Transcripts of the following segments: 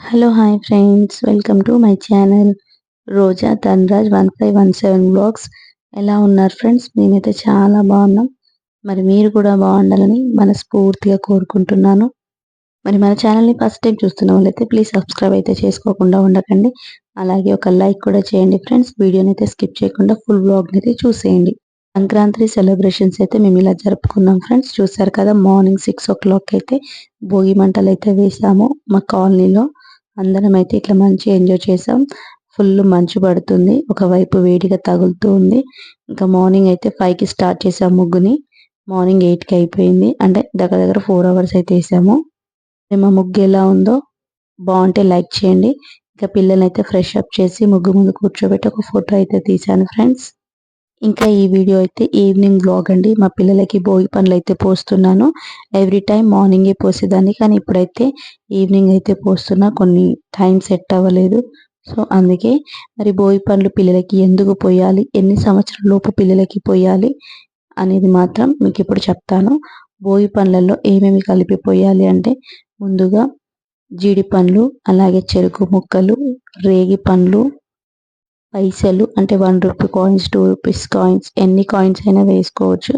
Hello hi friends welcome to my channel Roja Dhanraj one five one seven vlogs ఎలా ఉన్నారు friends మేమైతే చాలా బాగున్నాం. మరి మీరు కూడా బాగుండాలని మనస్ఫూర్తిగా కోరుకుంటున్నాను. మరి మన ఛానల్ని ఫస్ట్ టైం చూస్తున్న వాళ్ళైతే ప్లీజ్ సబ్స్క్రైబ్ అయితే చేసుకోకుండా ఉండకండి. అలాగే ఒక లైక్ కూడా చేయండి ఫ్రెండ్స్ వీడియోని అయితే స్కిప్ చేయకుండా ఫుల్ బ్లాగ్ని అయితే చూసేయండి. సంక్రాంతి సెలబ్రేషన్స్ అయితే మేము ఇలా జరుపుకున్నాం ఫ్రెండ్స్ చూసారు కదా మార్నింగ్ సిక్స్ ఓ క్లాక్ అయితే భోగి మంటలు అయితే వేసాము మా కాలనీలో. అందరం అయితే ఇట్లా మంచి ఎంజాయ్ చేసాం. ఫుల్ మంచు పడుతుంది. ఒకవైపు వేడిగా తగులుతూ ఉంది. ఇంకా మార్నింగ్ అయితే ఫైవ్కి స్టార్ట్ చేసాం ముగ్గుని. మార్నింగ్ ఎయిట్కి అయిపోయింది. అంటే దగ్గర దగ్గర ఫోర్ అవర్స్ అయితే వేసాము. మా ముగ్గు ఎలా ఉందో బాగుంటే లైక్ చేయండి. ఇంకా పిల్లల్ని అయితే ఫ్రెష్ అప్ చేసి ముగ్గు ముందు కూర్చోబెట్టి ఒక ఫోటో అయితే తీశాను ఫ్రెండ్స్ ఇంకా ఈ వీడియో అయితే ఈవినింగ్ బ్లాగ్ అండి. మా పిల్లలకి భోగి పనులు అయితే పోస్తున్నాను ఎవ్రీ టైం మార్నింగే పోసేదాన్ని కానీ ఇప్పుడైతే ఈవినింగ్ అయితే పోస్తున్నా. కొన్ని టైం సెట్ అవ్వలేదు. సో అందుకే మరి భోగి పండ్లు పిల్లలకి ఎందుకు పోయాలి? ఎన్ని సంవత్సరాల లోపు పిల్లలకి పోయాలి? అనేది మాత్రం మీకు ఇప్పుడు చెప్తాను. భోగి పండ్లలో ఏమేమి కలిపి పోయాలి అంటే ముందుగా జీడి పండ్లు అలాగే చెరుకు ముక్కలు రేగి పండ్లు పైసలు అంటే one rupee coins two rupees coins ఎన్ని కాయిన్స్ అయినా వేసుకోవచ్చు.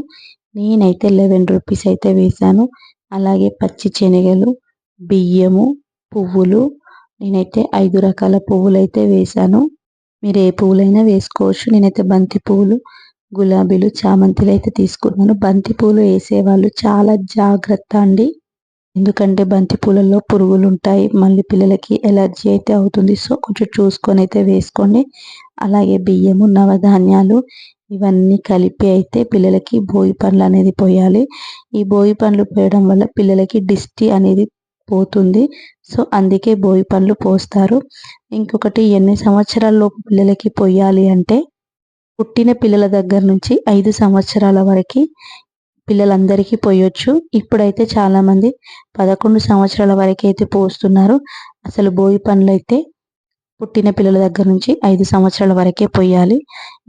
నేనైతే లెవెన్ రూపీస్ అయితే వేసాను అలాగే పచ్చి శనగలు బియ్యము పువ్వులు నేనైతే ఐదు రకాల పువ్వులు అయితే వేసాను మీరు ఏ పువ్వులైనా వేసుకోవచ్చు. నేనైతే బంతి పువ్వులు గులాబీలు చామంతిలు అయితే తీసుకున్నాను. బంతి పువ్వులు వేసేవాళ్ళు చాలా జాగ్రత్త అండి. ఎందుకంటే బంతి పూలలో పురుగులు ఉంటాయి మళ్ళీ పిల్లలకి ఎలర్జీ అయితే అవుతుంది. సో కొంచెం చూసుకొని అయితే వేసుకోండి. అలాగే బియ్యము నవధాన్యాలు ఇవన్నీ కలిపి అయితే పిల్లలకి భోగి పండ్లు అనేది పోయాలి. ఈ భోగి పండ్లు పోయడం వల్ల పిల్లలకి డిస్టి అనేది పోతుంది. సో అందుకే భోగి పండ్లు పోస్తారు. ఇంకొకటి ఎన్ని సంవత్సరాలలోపు పిల్లలకి పోయాలి అంటే పుట్టిన పిల్లల దగ్గర నుంచి ఐదు సంవత్సరాల వరకు పిల్లలందరికీ పోయొచ్చు. ఇప్పుడైతే చాలా మంది పదకొండు సంవత్సరాల వరకు అయితే పోస్తున్నారు. అసలు భోగి పండ్లు అయితే పుట్టిన పిల్లల దగ్గర నుంచి ఐదు సంవత్సరాల వరకే పోయాలి.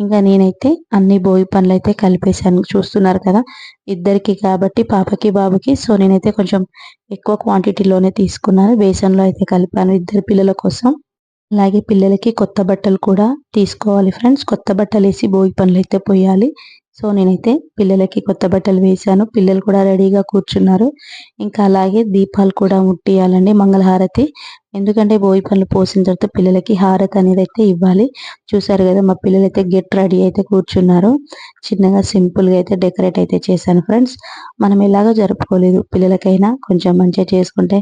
ఇంకా నేనైతే అన్ని భోగి పండ్లు అయితే కలిపేశాను. చూస్తున్నారు కదా ఇద్దరికి కాబట్టి పాపకి బాబుకి. సో నేనైతే కొంచెం ఎక్కువ క్వాంటిటీలోనే తీసుకున్నాను. బేసన్లో అయితే కలిపాను ఇద్దరు పిల్లల కోసం. అలాగే పిల్లలకి కొత్త బట్టలు కూడా తీసుకోవాలి ఫ్రెండ్స్. కొత్త బట్టలు వేసి భోగి పనులు అయితే పోయాలి. సో నేనైతే పిల్లలకి కొత్త బట్టలు వేశాను. పిల్లలు కూడా రెడీగా కూర్చున్నారు. ఇంకా అలాగే దీపాలు కూడా ముట్టియాలండి మంగళహారతి. ఎందుకంటే బోయి పనులు పోసిన తర్వాత పిల్లలకి హారతి అనేది అయితే ఇవ్వాలి. చూసారు కదా మా పిల్లలు అయితే గెట్ రెడీ అయితే కూర్చున్నారు. చిన్నగా సింపుల్గా అయితే డెకరేట్ అయితే చేశాను ఫ్రెండ్స్. మనం ఎలాగో జరుపుకోలేదు. పిల్లలకైనా కొంచెం మంచిగా చేసుకుంటే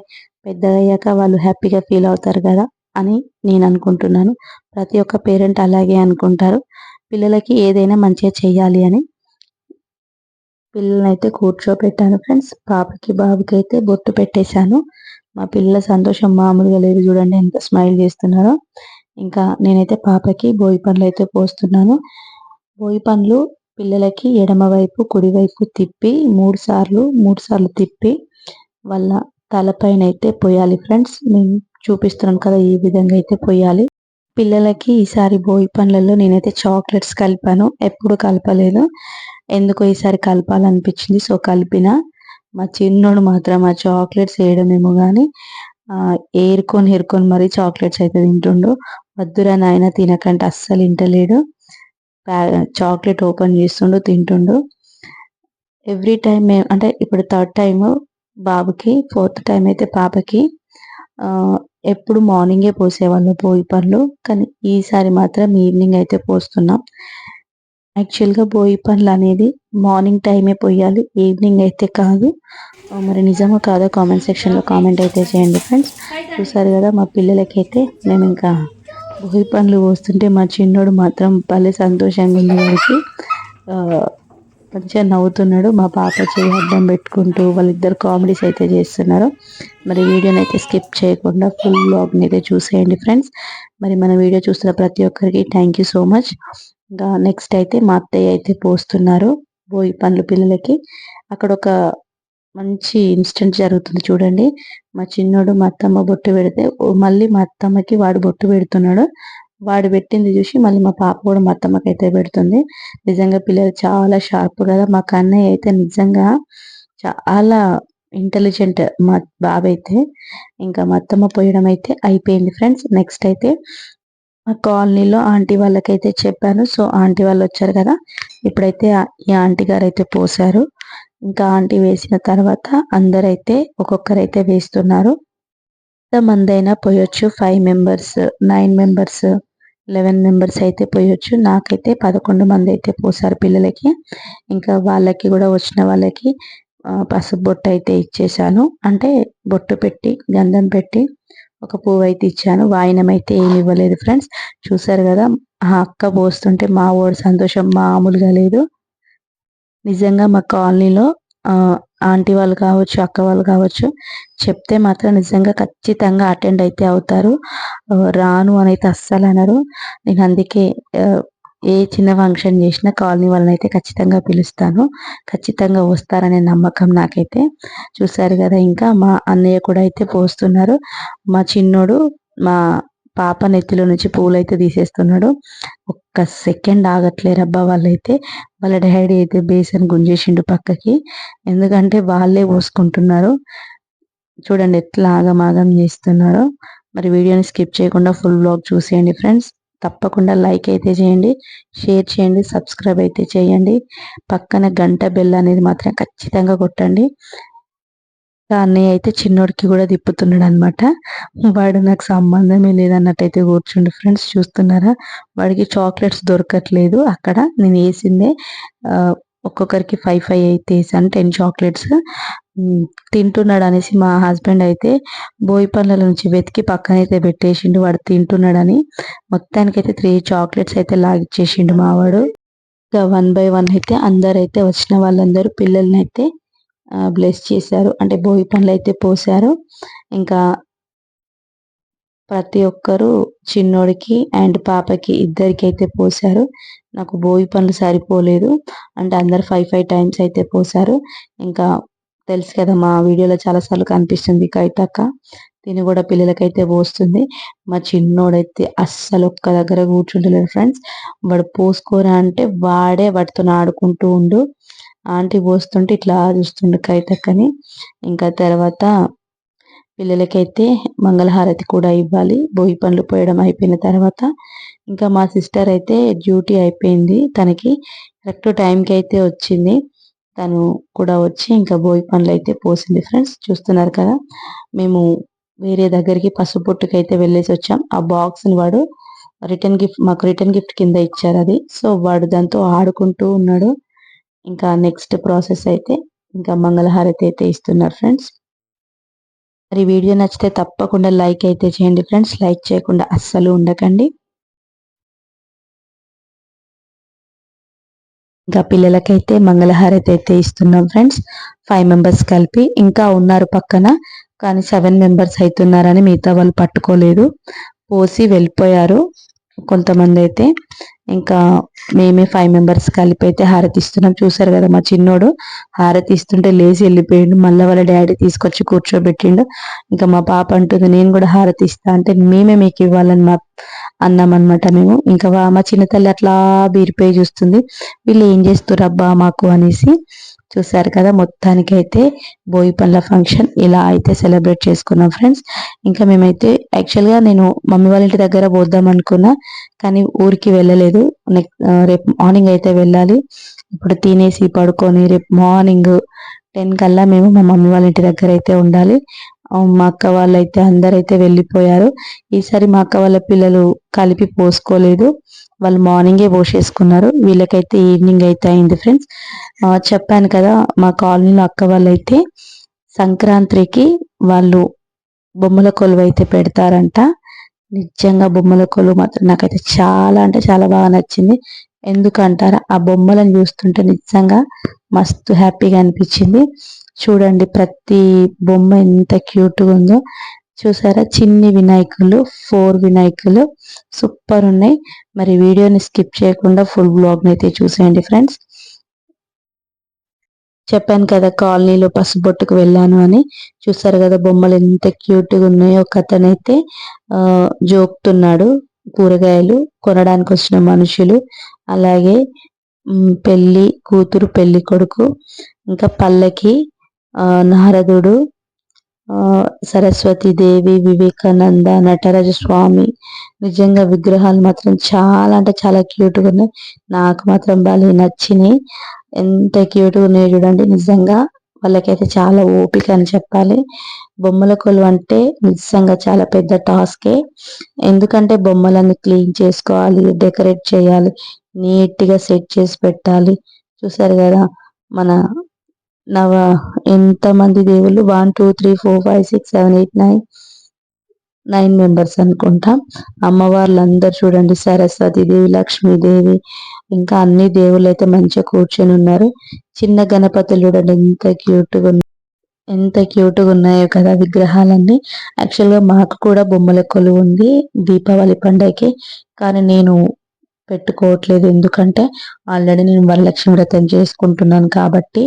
పెద్దగా వాళ్ళు హ్యాపీగా ఫీల్ అవుతారు కదా అని నేను అనుకుంటున్నాను. ప్రతి ఒక్క పేరెంట్ అలాగే అనుకుంటారు. పిల్లలకి ఏదైనా మంచిగా చేయాలి అని పిల్లల్ని అయితే కూర్చోపెట్టాను ఫ్రెండ్స్. పాపకి బాబుకి అయితే బొట్టు పెట్టేశాను. మా పిల్లల సంతోషం మామూలుగా లేదు చూడండి ఎంత స్మైల్ చేస్తున్నారో. ఇంకా నేనైతే పాపకి బోయి పండ్లు అయితే పోస్తున్నాను. బోయి పండ్లు పిల్లలకి ఎడమవైపు కుడివైపు తిప్పి మూడు సార్లు మూడు సార్లు తిప్పి వాళ్ళ తలపైన అయితే పోయాలి ఫ్రెండ్స్. నేను చూపిస్తున్నాను కదా ఈ విధంగా అయితే పోయాలి. పిల్లలకి ఈసారి భోగి పండ్లలో నేనైతే చాక్లెట్స్ కలిపాను. ఎప్పుడు కలపలేదు. ఎందుకో ఈసారి కలపాలనిపించింది. సో కలిపిన. మా చిన్నోడు మాత్రం ఆ చాక్లెట్స్ వేయడమేమో కానీ ఏరుకొని ఏరుకొని మరీ చాక్లెట్స్ అయితే తింటుండు. వద్దురా నాయన తినకంటే అస్సలు తింటలేడు చాక్లెట్ ఓపెన్ చేస్తుండు తింటుండు. ఎవ్రీ టైం మేము అంటే ఇప్పుడు థర్డ్ టైము బాబుకి ఫోర్త్ టైం అయితే పాపకి ఎప్పుడు మార్నింగే పోసేవాళ్ళు భోగి పండ్లు కానీ ఈసారి మాత్రం ఈవినింగ్ అయితే పోస్తున్నాం. యాక్చువల్గా భోగి పండ్లు అనేది మార్నింగ్ టైమే పోయాలి ఈవినింగ్ అయితే కాదు. మరి నిజమో కాదో కామెంట్ సెక్షన్లో కామెంట్ అయితే చేయండి ఫ్రెండ్స్. చూసారు కదా మా పిల్లలకైతే మేము ఇంకా భోగి పండ్లు పోస్తుంటే మా చిన్నోడు మాత్రం భలే సంతోషంగా ఉంది వాడికి. మంచిగా నవ్వుతున్నాడు. మా పాప చేయి అడ్డం పెట్టుకుంటూ వాళ్ళిద్దరు కామెడీస్ అయితే చేస్తున్నారు. మరి వీడియోని అయితే స్కిప్ చేయకుండా ఫుల్ బ్లాగ్ని అయితే చూసేయండి ఫ్రెండ్స్. మరి మన వీడియో చూస్తున్న ప్రతి ఒక్కరికి థ్యాంక్ యూ సో మచ్. ఇంకా నెక్స్ట్ అయితే మా అత్తయ్య అయితే పోస్తున్నారు. బోయి పండ్లు పిల్లలకి. అక్కడ ఒక మంచి ఇన్స్టెంట్ జరుగుతుంది చూడండి. మా చిన్నోడు మా అత్తమ్మ బొట్టు పెడితే మళ్ళీ మా అత్తమ్మకి వాడు బొట్టు పెడుతున్నాడు. వాడు పెట్టింది చూసి మళ్ళీ మా పాప కూడా మా అత్తమ్మకి అయితే పెడుతుంది. నిజంగా పిల్లలు చాలా షార్ప్ కదా మా కన్నయ్య అయితే నిజంగా చాలా ఇంటెలిజెంట్ మా బాబు అయితే. ఇంకా మా అత్తమ్మ పోయడం అయితే అయిపోయింది ఫ్రెండ్స్ నెక్స్ట్ అయితే మా కాలనీలో ఆంటీ వాళ్ళకైతే చెప్పాను. సో ఆంటీ వాళ్ళు వచ్చారు కదా. ఇప్పుడైతే ఈ ఆంటీ గారు అయితే పోసారు ఇంకా ఆంటీ వేసిన తర్వాత అందరైతే ఒక్కొక్కరైతే వేస్తున్నారు. ఎంతమంది అయినా పోయొచ్చు. Five members nine members eleven members అయితే పోయొచ్చు. నాకైతే పదకొండు మంది అయితే పోసారు పిల్లలకి. ఇంకా వాళ్ళకి కూడా వచ్చిన వాళ్ళకి పసుపు బొట్టు అయితే ఇచ్చేసాను. అంటే బొట్టు పెట్టి గంధం పెట్టి ఒక పువ్వు అయితే ఇచ్చాను. వాయినం అయితే ఏమి ఇవ్వలేదు ఫ్రెండ్స్. చూసారు కదా ఆ అక్క పోస్తుంటే మా ఓడి సంతోషం మామూలుగా లేదు. నిజంగా మా కాలనీలో ఆంటీ వాళ్ళు కావచ్చు అక్క వాళ్ళు కావచ్చు చెప్తే మాత్రం నిజంగా ఖచ్చితంగా అటెండ్ అయితే అవుతారు. రాను అని అయితే అస్సలు అనరు. నేను అందుకే ఏ చిన్న ఫంక్షన్ చేసినా కాలనీ వాళ్ళని అయితే ఖచ్చితంగా పిలుస్తాను. ఖచ్చితంగా వస్తారనే నమ్మకం నాకైతే. చూసారు కదా ఇంకా మా అన్నయ్య కూడా అయితే పోస్తున్నారు. మా చిన్నోడు మా పాప నెత్తిలో నుంచి పూలైతే తీసేస్తున్నాడు. ఒక్క సెకండ్ ఆగట్లేరబ్బా వాళ్ళైతే. వాళ్ళ డాడీ అయితే బేసన్ గుంజేసిండు పక్కకి. ఎందుకంటే వాళ్ళే పోసుకుంటున్నారు. చూడండి ఎట్లా ఆగమాగం చేస్తున్నారో. మరి వీడియోని స్కిప్ చేయకుండా ఫుల్ బ్లాగ్ చూసేయండి ఫ్రెండ్స్. తప్పకుండా లైక్ అయితే చేయండి. షేర్ చేయండి. సబ్స్క్రైబ్ అయితే చేయండి. పక్కన గంట బెల్ అనేది మాత్రం ఖచ్చితంగా కొట్టండి. అన్నయ్య అయితే చిన్నోడికి కూడా తిప్పుతున్నాడు అనమాట వాడు నాకు సంబంధమే లేదన్నట్టు అయితే కూర్చుండు. ఫ్రెండ్స్ చూస్తున్నారా? వాడికి చాక్లెట్స్ దొరకట్లేదు. అక్కడ నేను వేసిందే ఒక్కొక్కరికి ఫైవ్ ఫైవ్ అయితే వేసాను టెన్ చాక్లెట్స్. తింటున్నాడు అనేసి మా హస్బెండ్ అయితే బోయి పండ్ల నుంచి వెతికి పక్కన అయితే పెట్టేసిండు. వాడు తింటున్నాడని మొత్తానికైతే త్రీ చాక్లెట్స్ అయితే లాగిచ్చేసిండు మావాడు. ఇంకా వన్ బై వన్ అయితే అందరైతే వచ్చిన వాళ్ళందరూ పిల్లల్ని అయితే బ్లెస్ చేశారు. అంటే బోయి పనులు అయితే పోసారు ఇంకా ప్రతి ఒక్కరు చిన్నోడికి అండ్ పాపకి ఇద్దరికి అయితే పోసారు నాకు భోగి పనులు సరిపోలేదు. అంటే అందరు ఫైవ్ ఫైవ్ టైమ్స్ అయితే పోసారు ఇంకా తెలుసు కదా మా వీడియోలో చాలాసార్లు కనిపిస్తుంది కైతక్క తిని కూడా పిల్లలకైతే పోస్తుంది. మా చిన్నోడైతే అస్సలు ఒక్క దగ్గర కూర్చుంటలేడు ఫ్రెండ్స్ వాడు పోసుకోరా అంటే వాడే వాటితో ఆడుకుంటూ ఉండు. ఆంటీ పోస్తుంటే ఇట్లా చూస్తుండు కైతక్కని. ఇంకా తర్వాత పిల్లలకైతే మంగళహారతి కూడా ఇవ్వాలి. బోయి పనులు పోయడం అయిపోయిన తర్వాత ఇంకా మా సిస్టర్ అయితే డ్యూటీ అయిపోయింది. తనకి కరెక్ట్ టైంకి అయితే వచ్చింది. తను కూడా వచ్చి ఇంకా బోయి పనులు అయితే పోసింది ఫ్రెండ్స్. చూస్తున్నారు కదా మేము వేరే దగ్గరికి పసుపొట్టుకి అయితే వెళ్ళేసి వచ్చాం. ఆ బాక్స్ని వాడు రిటర్న్ గిఫ్ట్ మాకు రిటర్న్ గిఫ్ట్ కింద ఇచ్చారు అది. సో వాడు దాంతో ఆడుకుంటూ ఉన్నాడు. ఇంకా నెక్స్ట్ ప్రాసెస్ అయితే ఇంకా మంగళహారతి అయితే ఇస్తున్నారు ఫ్రెండ్స్ మరి వీడియో నచ్చితే తప్పకుండా లైక్ అయితే చేయండి ఫ్రెండ్స్ లైక్ చేయకుండా అస్సలు ఉండకండి. ఇంకా పిల్లలకైతే మంగళహారతి అయితే ఇస్తున్నాం ఫ్రెండ్స్ ఫైవ్ మెంబర్స్ కలిపి ఇంకా ఉన్నారు పక్కన కానీ సెవెన్ మెంబర్స్ అవుతున్నారని మిగతా వాళ్ళు పట్టుకోలేదు. పోసి వెళ్ళిపోయారు. కొంతమంది అయితే ఇంకా మేమే ఫైవ్ మెంబర్స్ కలిపి అయితే హారతి ఇస్తున్నాం చూసారు కదా మా చిన్నోడు హారతి ఇస్తుంటే లేచి వెళ్ళిపోయిండు. మళ్ళీ వాళ్ళ డాడీ తీసుకొచ్చి కూర్చోబెట్టిండు. ఇంకా మా పాప అంటుంది నేను కూడా హారతి ఇస్తా అంటే మేమే మీకు ఇవ్వాలని మా అన్నామన్నమాట మేము. ఇంకా మా చిన్న తల్లి అట్లా బీరిపోయి చూస్తుంది. వీళ్ళు ఏం చేస్తారు అబ్బా మాకు అనేసి చూసారు కదా మొత్తానికి అయితే బోయి పండ్ల ఫంక్షన్ ఇలా అయితే సెలబ్రేట్ చేసుకున్నాం ఫ్రెండ్స్. ఇంకా మేమైతే యాక్చువల్గా నేను మమ్మీ వాళ్ళ ఇంటి దగ్గర పోద్దాం అనుకున్నా కానీ ఊరికి వెళ్ళలేదు. రేపు మార్నింగ్ అయితే వెళ్ళాలి. ఇప్పుడు తినేసి పడుకొని రేపు మార్నింగ్ టెన్ కల్లా మేము మా మమ్మీ వాళ్ళ ఇంటి దగ్గర అయితే ఉండాలి. మా అక్క వాళ్ళైతే అందరైతే వెళ్ళిపోయారు. ఈసారి మా అక్క వాళ్ళ పిల్లలు కలిపి పోసుకోలేదు. వాళ్ళు మార్నింగే పోసేసుకున్నారు వీళ్ళకైతే ఈవినింగ్ అయితే అయింది ఫ్రెండ్స్. చెప్పాను కదా మా కాలనీలో అక్క వాళ్ళైతే సంక్రాంతికి వాళ్ళు బొమ్మల కొలువు అయితే పెడతారంట. నిజంగా బొమ్మల కొలువు మాత్రం నాకైతే చాలా అంటే చాలా బాగా నచ్చింది. ఎందుకంటారా ఆ బొమ్మలను చూస్తుంటే నిజంగా మస్తు హ్యాపీగా అనిపించింది. చూడండి ప్రతి బొమ్మ ఎంత క్యూట్గా ఉందో. చూసారా? చిన్ని వినాయకులు ఫోర్ వినాయకులు సూపర్ ఉన్నాయి. మరి వీడియోని స్కిప్ చేయకుండా ఫుల్ బ్లాగ్ని అయితే చూసేయండి ఫ్రెండ్స్. చెప్పాను కదా కాలనీలో పసుబొట్టుకు వెళ్ళాను అని. చూసారు కదా బొమ్మలు ఎంత క్యూట్గా ఉన్నాయో. ఒక అతనైతే జోక్తున్నాడు కూరగాయలు కొనడానికి వచ్చిన మనుషులు. అలాగే పెళ్ళి కూతురు పెళ్ళి కొడుకు. ఇంకా పల్లకి నారదుడు సరస్వతీదేవి వివేకానంద నటరాజ స్వామి నిజంగా విగ్రహాలు మాత్రం చాలా అంటే చాలా క్యూట్గా ఉన్నాయి. నాకు మాత్రం భలే నచ్చినాయి. ఎంత క్యూట్గా ఉన్నాయో చూడండి. నిజంగా వాళ్ళకైతే చాలా ఓపిక అని చెప్పాలి. బొమ్మల కొలువు అంటే నిజంగా చాలా పెద్ద టాస్కే. ఎందుకంటే బొమ్మలన్నీ క్లీన్ చేసుకోవాలి డెకరేట్ చేయాలి నీట్గా సెట్ చేసి పెట్టాలి. చూసారు కదా మన నవ ఎంత మంది దేవుళ్ళు? One two three four five six seven eight nine nine members అనుకుంటా. అమ్మవార్లు అందరు చూడండి సరస్వతి దేవి లక్ష్మీదేవి ఇంకా అన్ని దేవుళ్ళు అయితే మంచిగా కూర్చొని ఉన్నారు. చిన్న గణపతులు చూడండి ఎంత క్యూట్గా ఉన్నాయి. ఎంత క్యూట్గా ఉన్నాయో కదా విగ్రహాలన్నీ. యాక్చువల్గా మాకు కూడా బొమ్మల కొలువు ఉంది దీపావళి పండగకి. కానీ నేను పెట్టుకోవట్లేదు. ఎందుకంటే ఆల్రెడీ నేను వరలక్ష్మి వ్రతం చేసుకుంటున్నాను కాబట్టి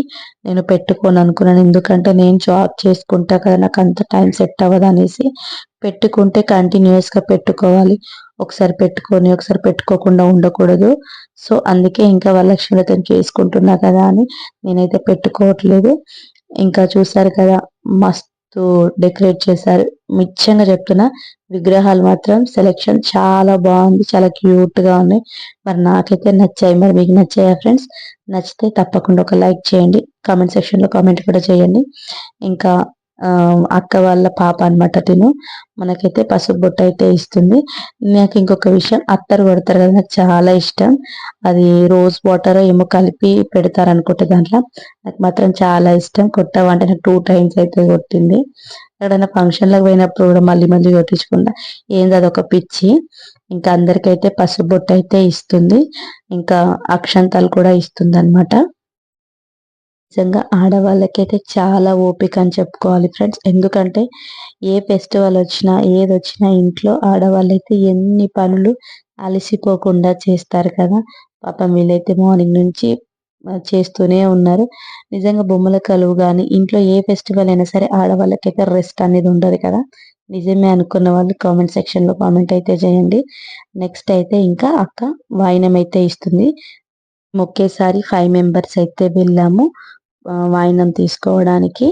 నేను పెట్టుకోను అనుకున్నాను. ఎందుకంటే నేను జాబ్ చేసుకుంటా కదా నాకు అంత టైం సెట్ అవ్వదు అనేసి పెట్టుకుంటే కంటిన్యూస్గా పెట్టుకోవాలి. ఒకసారి పెట్టుకొని ఒకసారి పెట్టుకోకుండా ఉండకూడదు. సో అందుకే ఇంకా వరలక్ష్మి వ్రతం చేసుకుంటున్నా కదా అని నేనైతే పెట్టుకోవట్లేదు. ఇంకా చూసారు కదా మస్తు తో డెకరేట్ చేశారు. మిచ్చంగా చెప్తున్నా విగ్రహాలు మాత్రం సెలెక్షన్ చాలా బాగుంది చాలా క్యూట్గా ఉన్నాయి. మరి నాకైతే నచ్చాయి. మరి మీకు నచ్చాయా ఫ్రెండ్స్ నచ్చితే తప్పకుండా ఒక లైక్ చేయండి. కామెంట్ సెక్షన్లో కామెంట్ కూడా చేయండి. ఇంకా అక్క వాళ్ళ పాప అనమాట తిను. మనకైతే పసుపు బొట్టు అయితే ఇస్తుంది. నాకు ఇంకొక విషయం అత్తరు కొడతారు కదా నాకు చాలా ఇష్టం. అది రోజ్ వాటర్ ఏమో కలిపి పెడతారు అనుకుంటే దాంట్లో. నాకు మాత్రం చాలా ఇష్టం. కొట్టవంటే నాకు టూ టైమ్స్ అయితే కొట్టింది. ఎక్కడైనా ఫంక్షన్లకు పోయినప్పుడు కూడా మళ్ళీ మళ్ళీ కొట్టించుకుంటా. ఏంది అదొక పిచ్చి. ఇంకా అందరికైతే పసుపు బొట్టు అయితే ఇస్తుంది. ఇంకా అక్షంతాలు కూడా ఇస్తుంది అనమాట నిజంగా ఆడవాళ్ళకైతే చాలా ఓపిక అని చెప్పుకోవాలి ఫ్రెండ్స్. ఎందుకంటే ఏ ఫెస్టివల్ వచ్చినా ఏది వచ్చినా ఇంట్లో ఆడవాళ్ళైతే ఎన్ని పనులు అలసిపోకుండా చేస్తారు కదా. పాపం వీళ్ళైతే మార్నింగ్ నుంచి చేస్తూనే ఉన్నారు. నిజంగా బొమ్మల కలువు కానీ ఇంట్లో ఏ ఫెస్టివల్ అయినా సరే ఆడవాళ్ళకైతే రెస్ట్ అనేది ఉండదు కదా. నిజమే అనుకున్న వాళ్ళు కామెంట్ సెక్షన్లో కామెంట్ అయితే చేయండి. నెక్స్ట్ అయితే ఇంకా అక్క వాయినం అయితే ఇస్తుంది. ఒకేసారి ఫైవ్ మెంబర్స్ అయితే వెళ్ళాము. వాయినం తీసుకోవడానికి.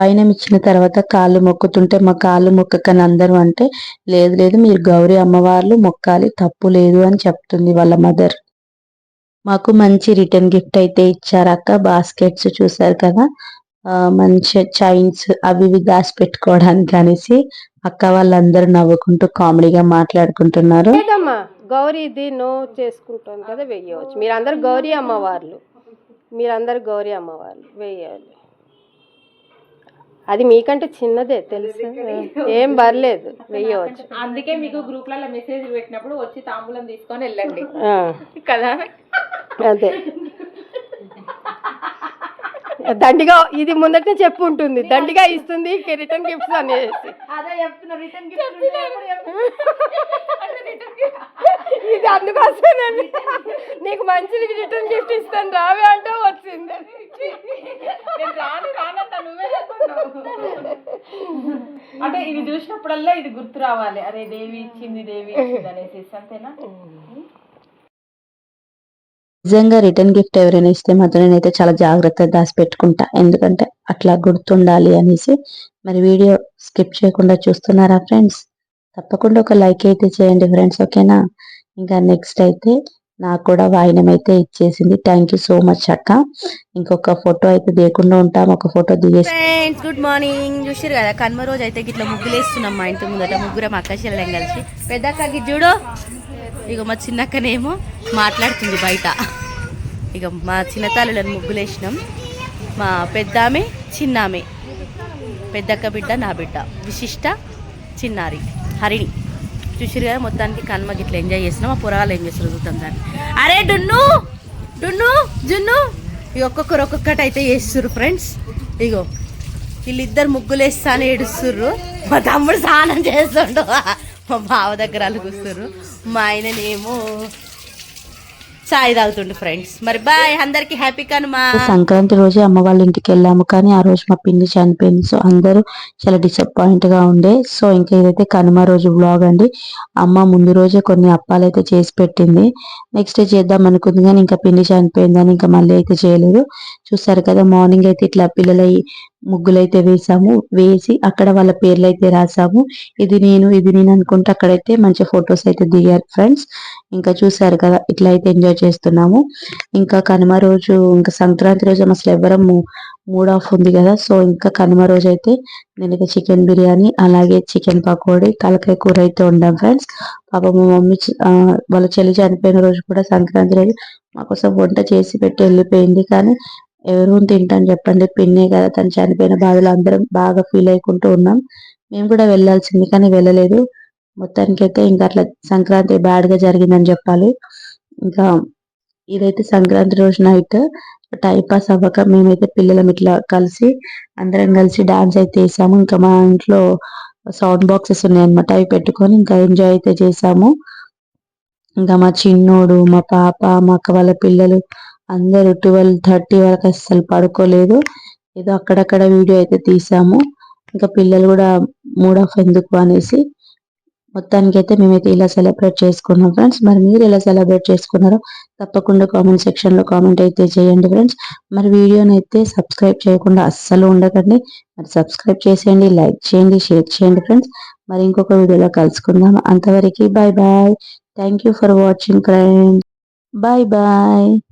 వాయినం ఇచ్చిన తర్వాత కాళ్ళు మొక్కుతుంటే మా కాళ్ళు మొక్కకని అందరూ అంటే లేదు లేదు మీరు గౌరీ అమ్మవార్లు మొక్కాలి తప్పు లేదు అని చెప్తుంది వాళ్ళ మదర్. మాకు మంచి రిటర్న్ గిఫ్ట్ అయితే ఇచ్చారు అక్క బాస్కెట్స్ చూసారు కదా? మంచి చైన్స్ అవి ఇవి దాచి పెట్టుకోవడానికి అనేసి అక్క వాళ్ళందరూ నవ్వుకుంటూ కామెడీగా మాట్లాడుకుంటున్నారు. గౌరీ ఇది నో చేసుకుంటాం కదా వెయ్యవచ్చు. మీరందరు గౌరీ అమ్మవార్లు. మీరందరు గౌరీ అమ్మవార్లు వెయ్యాలి. అది మీకంటే చిన్నదే తెలుసు? ఏం పర్లేదు వెయ్యవచ్చు. అందుకే మీకు గ్రూప్లలో మెసేజ్ పెట్టినప్పుడు వచ్చి తాంబూలం తీసుకొని వెళ్ళండి. ఆ, కదా? అదే. దండిగా ఇది ముందటే చెప్పు ఉంటుంది. దండిగా ఇస్తుంది రిటర్న్ గిఫ్ట్స్ అనేసి అదే చెప్తున్నా రిటర్న్ ఇది అందుకోసమేనండి. నీకు మంచి రిటర్న్ గిఫ్ట్ ఇస్తాను రావే అంటే వచ్చింది. నేను రాను రానంట నువ్వే చెప్తున్నావు. అంటే ఇది చూసినప్పుడల్లా ఇది గుర్తు రావాలి. అరే దేవి ఇచ్చింది దేవి ఇచ్చింది అనేసి అంతేనా? నిజంగా రిటర్న్ గిఫ్ట్ ఎవరైనా ఇస్తే మాత్రం నేనైతే చాలా జాగ్రత్తగా దాచి పెట్టుకుంటా ఎందుకంటే అట్లా గుర్తుండాలి అనేసి. మరి వీడియో స్కిప్ చేయకుండా చూస్తున్నారా ఫ్రెండ్స్? తప్పకుండా ఒక లైక్ అయితే చేయండి ఫ్రెండ్స్ ఓకేనా? ఇంకా నెక్స్ట్ అయితే నాకు కూడా వాయినం అయితే ఇచ్చేసింది. థ్యాంక్ యూ సో మచ్ అక్క. ఇంకొక ఫోటో అయితే దిగకుండా ఉంటాం. ఒక ఫోటో దిగేసి ఫ్రెండ్స్ గుడ్ మార్నింగ్ చూసారు కదా కనుమ రోజు అయితే ఇట్లా ముగ్గులు వేస్తున్నాం మా ఇంటి ముందట. ముగ్గురం అక్క చెల్లెం కలిసి. పెద్దక్కకి చూడు. ఇక మా చిన్నక్కనేమో మాట్లాడుతుంది బయట. ఇక మా చిన్న తల్లులను ముగ్గులు వేసినాం మా పెద్దామె చిన్నామె. పెద్దక్క బిడ్డ నా బిడ్డ. విశిష్ట చిన్నారి. హరిణి. చూసిరు కదా మొత్తానికి కనుమకి ఇట్లా ఎంజాయ్ చేస్తున్నాం. ఆ పొరగాలు ఏం చేస్తారు చూద్దాం దాన్ని. అరే డున్ను డున్ను జున్ను. ఇక ఒక్కొక్కరు ఒక్కొక్కటి అయితే చేస్తుర్రు ఫ్రెండ్స్ ఇగో వీళ్ళిద్దరు ముగ్గులు అని ఏడుస్తుర్రు. మా తమ్ముడు స్నానం చేస్తుండు. మా బావ దగ్గర అలుగుస్తుర్రు మా ఆయననేమో చాయ్ తాగుతుండు ఫ్రెండ్స్ మరి బాయ్ అందరికి హ్యాపీ కనుమా. సంక్రాంతి రోజే అమ్మ వాళ్ళ ఇంటికి వెళ్ళాము కానీ ఆ రోజు మా పిన్ని చనిపోయింది. సో అందరూ చాలా డిసప్పాయింట్గా ఉండే. సో ఇంకా ఇదైతే కనుమ రోజు బ్లాగ్ అండి. అమ్మ ముందు రోజే కొన్ని అప్పాలు అయితే చేసి పెట్టింది. నెక్స్ట్ డే చేద్దాం అనుకుంది కానీ ఇంకా పిన్ని చనిపోయిందని ఇంకా మళ్ళీ అయితే చేయలేదు. చూస్తారు కదా మార్నింగ్ అయితే ఇట్లా పిల్లల ముగ్గులు అయితే వేసాము వేసి అక్కడ వాళ్ళ పేర్లు అయితే రాసాము ఇది నేను ఇది నేను అనుకుంటే అక్కడైతే మంచి ఫొటోస్ అయితే దిగారు ఫ్రెండ్స్. ఇంకా చూసారు కదా ఇట్లా అయితే ఎంజాయ్ చేస్తున్నాము. ఇంకా కనుమ రోజు ఇంకా సంక్రాంతి రోజు అసలు ఎవరం మూడ్ ఆఫ్ ఉంది కదా. సో ఇంకా కనుమ రోజు అయితే నేనైతే చికెన్ బిర్యానీ అలాగే చికెన్ పకోడీ తలకాయ కూర అయితే ఉండాం ఫ్రెండ్స్. పాప మా మమ్మీ వాళ్ళ చెల్లి చనిపోయిన రోజు కూడా సంక్రాంతి రోజు మా కోసం వంట చేసి పెట్టి వెళ్ళిపోయింది. కానీ ఎవరు తింటాను చెప్పండి. పిన్నే కదా తను చనిపోయిన బాధలు అందరం బాగా ఫీల్ అయికుంటూ ఉన్నాం. మేము కూడా వెళ్ళాల్సింది కానీ వెళ్ళలేదు. మొత్తానికైతే ఇంకా అట్లా సంక్రాంతి బ్యాడ్గా జరిగిందని చెప్పాలి. ఇంకా ఇదైతే సంక్రాంతి రోజు నైట్ టైం పాస్ అవ్వక మేమైతే పిల్లలం ఇట్లా కలిసి అందరం కలిసి డాన్స్ అయితే వేసాము ఇంకా మా ఇంట్లో సౌండ్ బాక్సెస్ ఉన్నాయన్నమాట అవి పెట్టుకొని ఇంకా ఎంజాయ్ అయితే చేసాము. ఇంకా మా చిన్నోడు మా పాప మా అక్క వాళ్ళ పిల్లలు అందరూ ట్వెల్వ్ థర్టీ వరకు అస్సలు పడుకోలేదు. ఏదో అక్కడక్కడ వీడియో అయితే తీసాము. ఇంకా పిల్లలు కూడా మూడ్ ఆఫ్ ఎందుకు అనేసి మొత్తానికి అయితే మేమైతే ఇలా సెలబ్రేట్ చేసుకున్నాం ఫ్రెండ్స్. మరి మీరు ఎలా సెలబ్రేట్ చేసుకున్నారో తప్పకుండా కామెంట్ సెక్షన్లో కామెంట్ అయితే చేయండి ఫ్రెండ్స్. మరి వీడియోని అయితే సబ్స్క్రైబ్ చేయకుండా అస్సలు ఉండకండి. మరి సబ్స్క్రైబ్ చేసేయండి లైక్ చేయండి షేర్ చేయండి ఫ్రెండ్స్. మరి ఇంకొక వీడియోలో కలుసుకుందాం. అంతవరకు bye bye thank you for watching friends. Bye bye